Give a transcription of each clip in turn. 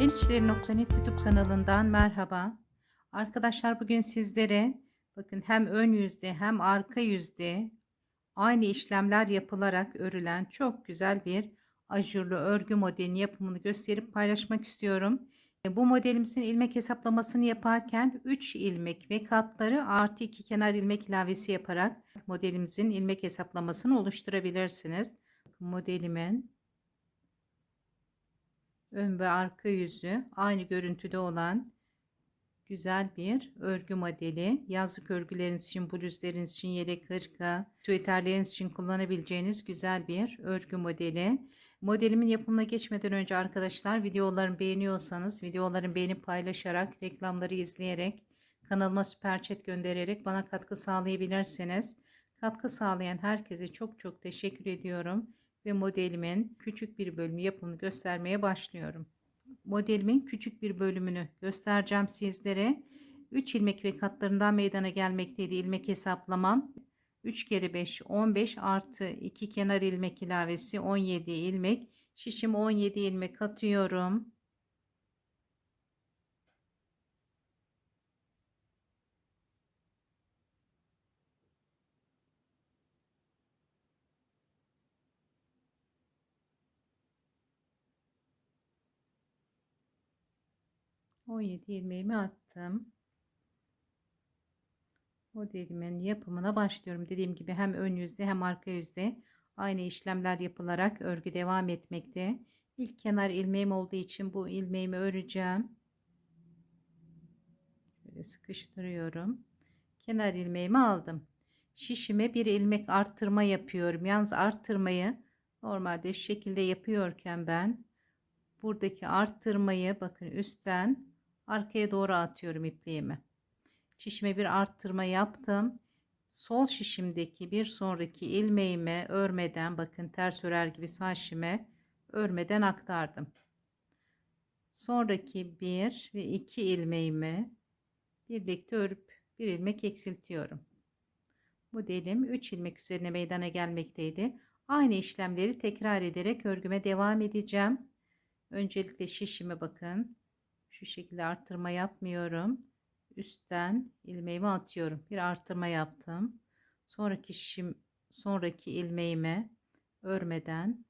Elçileri.net YouTube kanalından merhaba. Arkadaşlar bugün sizlere bakın hem ön yüzde hem arka yüzde aynı işlemler yapılarak örülen çok güzel bir ajurlu örgü modelinin yapımını gösterip paylaşmak istiyorum. E, Bu modelimizin ilmek hesaplamasını yaparken 3 ilmek ve katları artı 2 kenar ilmek ilavesi yaparak modelimizin ilmek hesaplamasını oluşturabilirsiniz. Modelimin ön ve arka yüzü aynı görüntüde olan güzel bir örgü modeli. Yazlık örgüleriniz için, bluzlarınız için, yelek hırka, süveterleriniz için kullanabileceğiniz güzel bir örgü modeli. Modelimin yapımına geçmeden önce arkadaşlar videolarımı beğeniyorsanız videolarımı beğenip paylaşarak, reklamları izleyerek, kanalıma süper chat göndererek bana katkı sağlayabilirsiniz. Katkı sağlayan herkese çok çok teşekkür ediyorum ve modelimin küçük bir bölümü yapımını göstermeye başlıyorum. Modelimin küçük bir bölümünü göstereceğim sizlere. 3 ilmek ve katlarından meydana gelmekteydi ilmek hesaplamam. 3 kere 5 15 artı 2 kenar ilmek ilavesi 17 ilmek. Şişim 17 ilmek katıyorum. 17 ilmeğimi attım. Modelimin yapımına başlıyorum. Dediğim gibi hem ön yüzde hem arka yüzde aynı işlemler yapılarak örgü devam etmekte. İlk kenar ilmeğim olduğu için bu ilmeğimi öreceğim. Şöyle sıkıştırıyorum. Kenar ilmeğimi aldım. Şişime bir ilmek arttırma yapıyorum. Yalnız arttırmayı normalde şu şekilde yapıyorken ben buradaki arttırmayı bakın üstten arkaya doğru atıyorum ipliğimi. Şişime bir arttırma yaptım. Sol şişimdeki bir sonraki ilmeğimi örmeden bakın ters örer gibi sağ şişime örmeden aktardım. Sonraki bir ve iki ilmeğimi birlikte örüp bir ilmek eksiltiyorum. Modelim 3 ilmek üzerine meydana gelmekteydi. Aynı işlemleri tekrar ederek örgüme devam edeceğim. Öncelikle şişime bakın şu şekilde arttırma yapmıyorum. Üstten ilmeğimi atıyorum. Bir arttırma yaptım. Sonraki şişim sonraki ilmeğime örmeden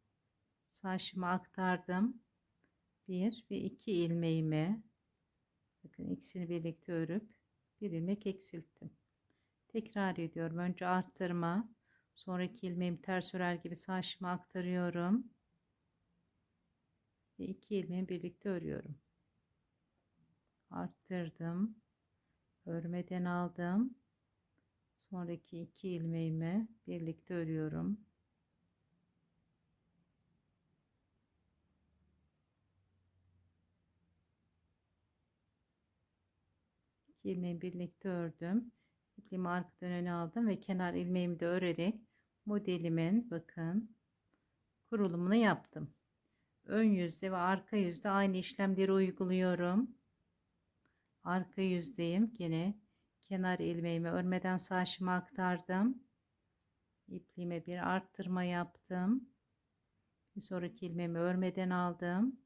şişime aktardım. Bir ve iki ilmeğimi bakın ikisini birlikte örüp bir ilmek eksilttim. Tekrar ediyorum. Önce arttırma, sonraki ilmeğimi ters örer gibi şişime aktarıyorum ve iki ilmeği birlikte örüyorum arttırdım. Örmeden aldım. Sonraki iki ilmeğimi birlikte örüyorum. İki ilmeği birlikte ördüm. İpliğimi arkadan öne aldım ve kenar ilmeğimi de örerek modelimin bakın kurulumunu yaptım. Ön yüzde ve arka yüzde aynı işlemleri uyguluyorum arka yüzdeyim. Gene kenar ilmeğimi örmeden sağ aktardım. İpliğime bir arttırma yaptım. Bir sonraki ilmeğimi örmeden aldım.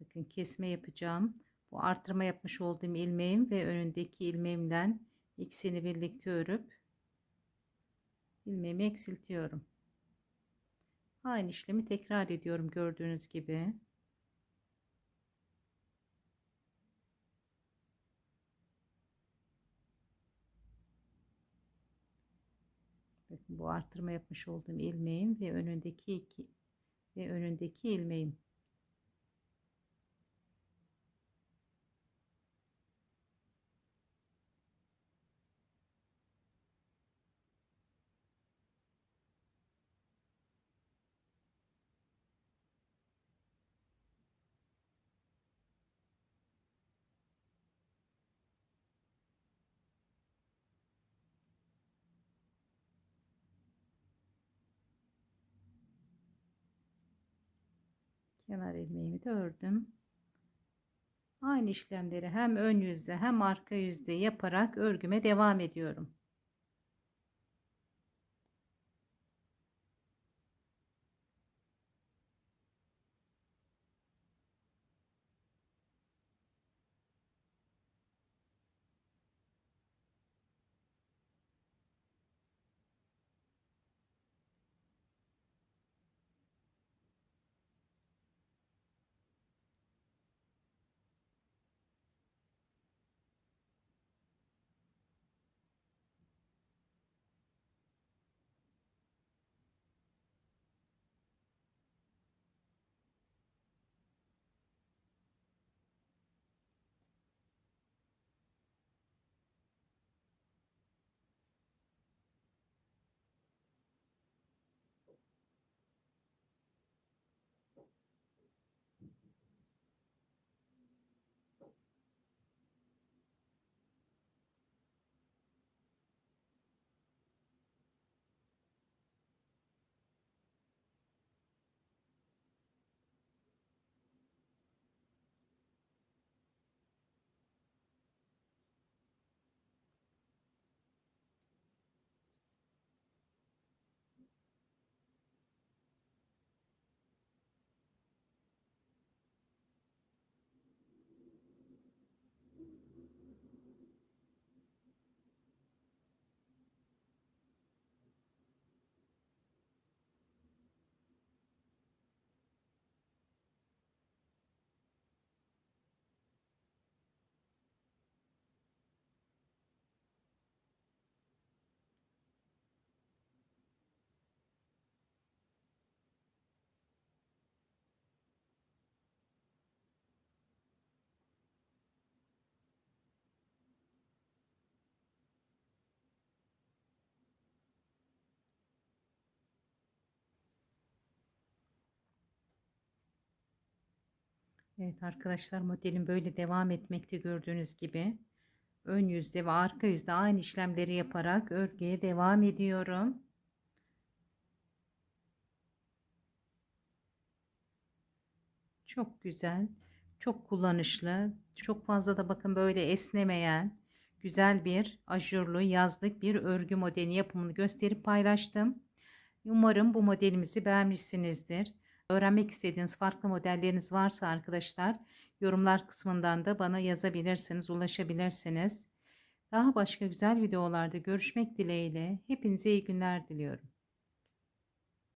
Bakın kesme yapacağım. Bu arttırma yapmış olduğum ilmeğim ve önündeki ilmeğimden ikisini birlikte örüp ilmeğimi eksiltiyorum. Aynı işlemi tekrar ediyorum gördüğünüz gibi Bakın bu artırma yapmış olduğum ilmeğim ve önündeki iki ve önündeki ilmeğim. Kenar ilmeğimi de ördüm. Aynı işlemleri hem ön yüzde hem arka yüzde yaparak örgüme devam ediyorum. Evet arkadaşlar modelin böyle devam etmekte gördüğünüz gibi. Ön yüzde ve arka yüzde aynı işlemleri yaparak örgüye devam ediyorum. Çok güzel, çok kullanışlı, çok fazla da bakın böyle esnemeyen, güzel bir ajurlu yazlık bir örgü modeli yapımını gösterip paylaştım. Umarım bu modelimizi beğenmişsinizdir. Öğrenmek istediğiniz farklı modelleriniz varsa arkadaşlar yorumlar kısmından da bana yazabilirsiniz, ulaşabilirsiniz. Daha başka güzel videolarda görüşmek dileğiyle hepinize iyi günler diliyorum.